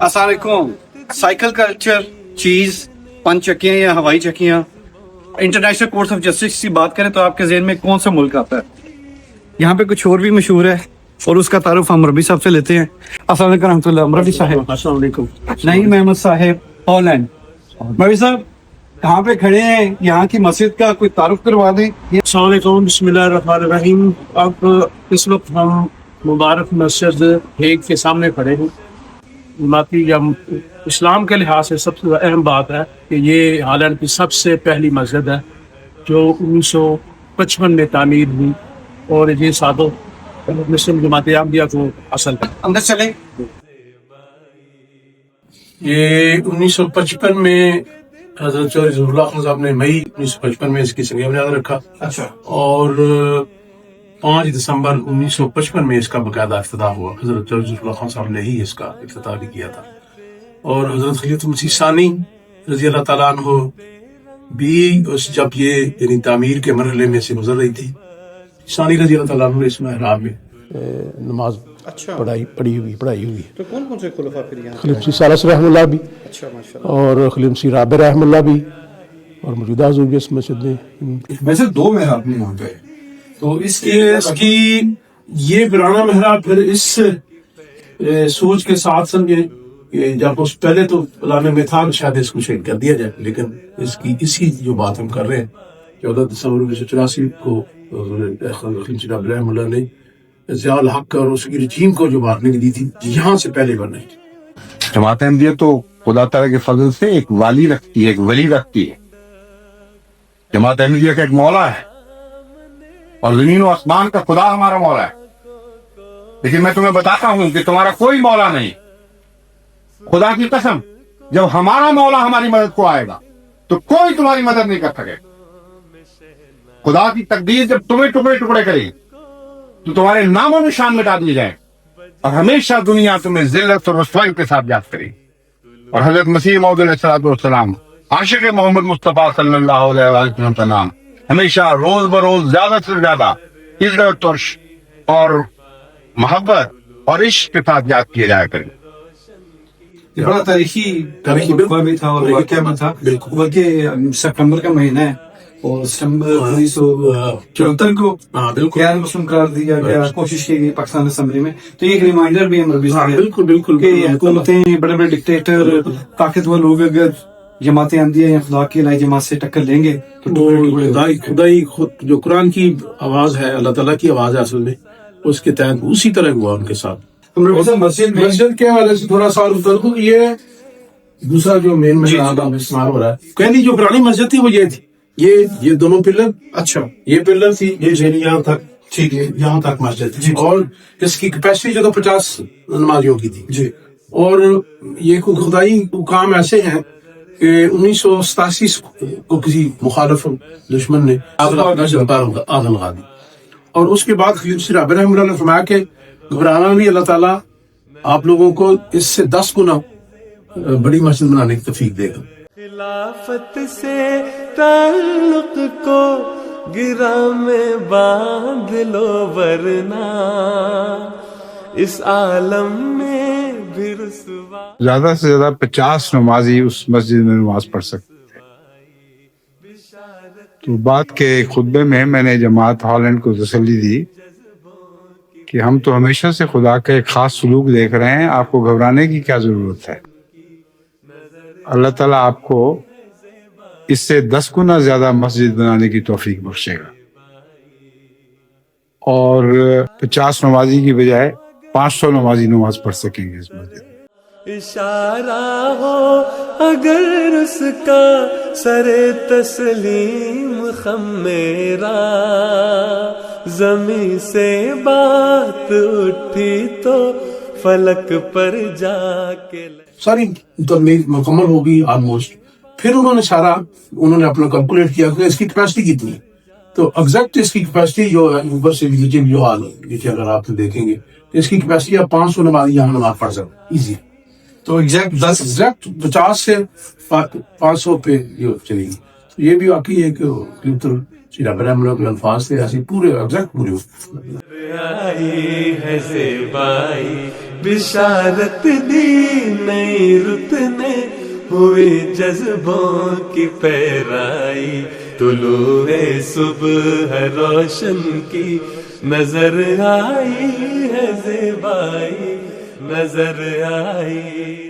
السلام علیکم۔ Cycle culture چیز پن چکیاں یا ہوائی چکیاں۔ انٹرنیشنل کورس آف جسٹس کی بات کریں تو آپ کے ذہن میں کون سا ملک آتا ہے؟ یہاں پہ کچھ اور بھی مشہور ہے اور اس کا تعارف ہم ربی صاحب سے لیتے ہیں۔ السلام علیکم رحمۃ اللہ ربی صاحب۔ السلام علیکم۔ نعیم احمد صاحب ہالینڈ۔ ربی صاحب کہاں پہ کھڑے ہیں یہاں کی مسجد کا کوئی تعارف کروا دیں۔ السلام علیکم بسم اللہ الرحمن الرحیم۔ اب اس وقت ہم مبارک مسجد ہیگ کے سامنے کھڑے ہیں۔ جماعتی یا اسلام کے لحاظ سے سب سے اہم بات ہے کہ یہ ہالینڈ کی سب سے پہلی مسجد ہے جو انیس سو پچپن میں تعمیر ہوئی اور یہ سادو مسلم جماعت عامدیہ کو اصل ہے اندر چلیں۔ یہ انیس سو پچپن میں حضرت چوہری ضرور اللہ خان صاحب نے مئی انیس سو پچپن میں اس کی سنگیہ بنیاد رکھا اچھا۔ اور پانچ دسمبر انیس سو پچپن میں اس کا باقاعدہ افتتاح ہوا۔ حضرت اللہ خان صاحب نے ہی اس کا افتتاح بھی کیا تھا۔ اور حضرت خلیت مسیح ثانی رضی اللہ تعالیٰ عنہ بھی اس جب یہ یعنی تعمیر کے مرحلے میں سے گزر رہی تھی۔ ثانی رضی اللہ تعالیٰ عنہ اس محرام میں نماز اچھا۔ پڑھائی پڑھی ہوئی پڑھائی ہوئی۔ تو کون کون سے خلفاء پھر یہاں خلیف سی سالس رحم اللہ بھی۔ اچھا، اور خلیف سی رابع رحم اللہ بھی۔ اور موجودہ حضور بھی اس مسجد میں۔ ویسے دو محراب میں ہوں گئے تو اس کے اس کی یہ پرانا محراب پھر اس سوچ کے ساتھ سمجھے کہ جب اس پہلے تو پلانے میں تھا شاید اس کو شیڈ کر دیا جائے، لیکن اس کی اسی جو بات ہم کر رہے ہیں، چودہ دسمبر انیس سو چوراسی کو جناب اللہ نے ضیاء الحق اور اس کی رجیم کو جو بارنے کی دی تھی جی یہاں سے پہلے بنائی جماعت احمدیہ تو خدا تعالیٰ کے فضل سے ایک والی رکھتی ہے، ایک ولی رکھتی ہے۔ جماعت احمدیہ کا ایک مولا ہے۔ اور زمین و آسمان کا خدا ہمارا مولا ہے۔ لیکن میں تمہیں بتاتا ہوں کہ تمہارا کوئی مولا نہیں۔ خدا کی قسم، جب ہمارا مولا ہماری مدد کو آئے گا، تو کوئی تمہاری مدد نہیں کر سکے۔ خدا کی تقدیر جب تمہیں ٹکڑے ٹکڑے کرے، تو تمہارے نام و نشان مٹا دیے جائیں۔ اور ہمیشہ دنیا تمہیں ذلت اور رسوائی کے ساتھ یاد کرے۔ اور حضرت مسیح محدود علیہ السلام عاشق محمد مصطفیٰ صلی اللہ علیہ وسلم کا نام۔ ہمیشہ روز بروز زیادہ سے زیادہ عزت اور اور محبت اور عشق کے ساتھ یاد کیا جایا کریں۔ بڑا تاریخی تاریخی بھی بھی تھا اور واقعہ میں تھا بلکہ سپٹمبر کا مہینہ ہے اور سپٹمبر ہاں۔ انیس سو ہاں۔ چوہتر کو ہاں، غیر مسلم قرار دیا گیا اچھا۔ کوشش کی گئی پاکستان اسمبلی میں۔ تو یہ ایک ریمائنڈر بھی ہے ربی بالکل بالکل کہ حکومتیں بڑے بڑے ڈکٹیٹر طاقتور لوگ اگر جماعتیں آندی ہیں خدا کی الہی جماعت سے ٹکر لیں گے تو خدا ہی خدا ہی خود جو قرآن کی آواز ہے اللہ تعالیٰ کی آواز ہے اصل میں اس کے تحت اسی طرح ہوا ان کے ساتھ۔ مسجد مسجد کے حوالے سے تھوڑا سا کو یہ دوسرا جو مین جی، مسجد مسئلہ جی۔ ہو رہا ہے۔ کہنی جو پرانی مسجد تھی وہ یہ تھی۔ یہ یہ دونوں پلر؟ اچھا۔ یہ پلر تھی۔ یہ جھیلی یہاں تک ٹھیک ہے یہاں تک مسجد تھی۔ جی۔ اور اس کی کیپیسٹی جو تو پچاس نمازیوں کی تھی۔ جی۔ اور یہ کوئی خدائی کام ایسے ہیں کہ انیس سو ستاسی کو کسی مخالف دشمن نے آگ لگا دی اور اس کے بعد رحمہ اللہ نے فرمایا کہ گھبرانا بھی اللہ تعالیٰ آپ لوگوں کو اس سے دس گنا بڑی مسجد بنانے کی تفیق دے گا خلافت سے تعلق کو گرا میں باندھ لو ورنہ اس عالم میں زیادہ سے زیادہ پچاس نمازی اس مسجد میں نماز پڑھ سکتے تو بات کے خطبے میں میں نے جماعت ہالینڈ کو تسلی دی کہ ہم تو ہمیشہ سے خدا کا ایک خاص سلوک دیکھ رہے ہیں، آپ کو گھبرانے کی کیا ضرورت ہے؟ اللہ تعالیٰ آپ کو اس سے دس گنا زیادہ مسجد بنانے کی توفیق بخشے گا۔ اور پچاس نمازی کی بجائے پانچ سو نمازی نماز پڑھ سکیں گے اس مسجد میں۔ اشارہ ہو اگر اس کا سر تسلیم خم میرا زمین سے بات اٹھی تو فلک پر جا کے ساری تبلیغ مکمل ہو گئی آلموسٹ پھر انہوں نے سارا انہوں نے اپنا کیلکولیٹ کیا کہ اس کی کیپیسٹی کتنی تو ایگزیکٹ اس کی کیپیسٹی جو اوپر سے جو حال ہے اگر آپ دیکھیں گے۔ تو اس کی کیپیسٹی آپ پانچ سو نماز یہاں نماز پڑھ سکتے ایزی تو ایگزیکٹ دس ایگزیکٹ پچاس سے پانچ سو پہ یہ چلے گی. تو یہ بھی واقعی ہے کہ کیوتر ایک سیرا برحم کے الفاظ تھے ایسے پورے ایگزیکٹ پورے بشارت دی نئی رتنے ہوئے جذبوں کی پیرائی۔ طلوع صبح روشن کی نظر آئی ہے زیبائی نظر آئی۔